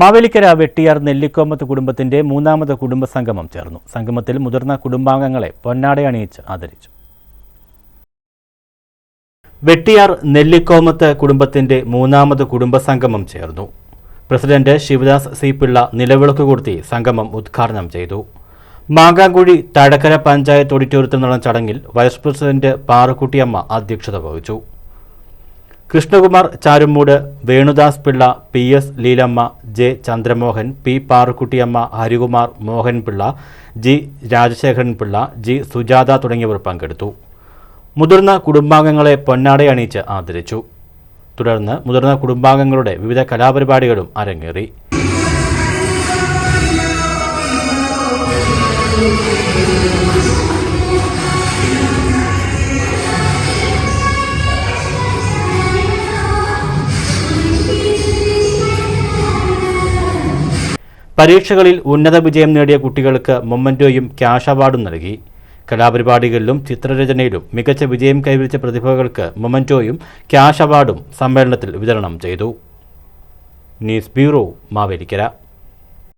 മാവേലിക്കര വെട്ടിയാർ നെല്ലിക്കോമത്ത് കുടുംബത്തിന്റെ മൂന്നാമത് കുടുംബ സംഗമം ചേർന്നു. സംഗമത്തിൽ മുതിർന്ന കുടുംബാംഗങ്ങളെ പൊന്നാട അണിയിച്ച് ആദരിച്ചു. വെട്ടിയാർ നെല്ലിക്കോമത്ത് കുടുംബത്തിന്റെ മൂന്നാമത് കുടുംബ സംഗമം ചേർന്നു. പ്രസിഡന്റ് ശിവദാസ് സി പിള്ള നിലവിളക്ക് കൊടുത്തി സംഗമം ഉദ്ഘാടനം ചെയ്തു. മാങ്കാങ്കുഴി തഴക്കര പഞ്ചായത്ത് ഓഡിറ്റോറിയത്തിൽ നടന്ന ചടങ്ങിൽ വൈസ് പ്രസിഡന്റ് പാറക്കുട്ടിയമ്മ അധ്യക്ഷത വഹിച്ചു. Krishnakumar Charumoodu Venudas Pillai P S Leelamma J Chandramohan P Parukuttiyamma Harikumar Mohanpillai G Rajasekharan Pillai G Sujatha തുടങ്ങിയവർ പങ്കെടുത്തു. മുതിർന്ന കുടുംബാംഗങ്ങളെ പൊന്നാടയണിയിച്ച് ആദരിച്ചു. തുടർന്ന് മുതിർന്ന കുടുംബാംഗങ്ങളുടെ വിവിധ കലാപരിപാടികളും അരങ്ങേറി. പരീക്ഷകളിൽ ഉന്നത വിജയം നേടിയ കുട്ടികൾക്ക് മൊമ്മന്റോയും ക്യാഷ് അവാർഡും നൽകി. കലാപരിപാടികളിലും ചിത്രരചനയിലും മികച്ച വിജയം കൈവരിച്ച പ്രതിഭകൾക്ക് മൊമന്റോയും ക്യാഷ് അവാർഡും സമ്മേളനത്തിൽ വിതരണം ചെയ്തു. News bureau Mavelikkara.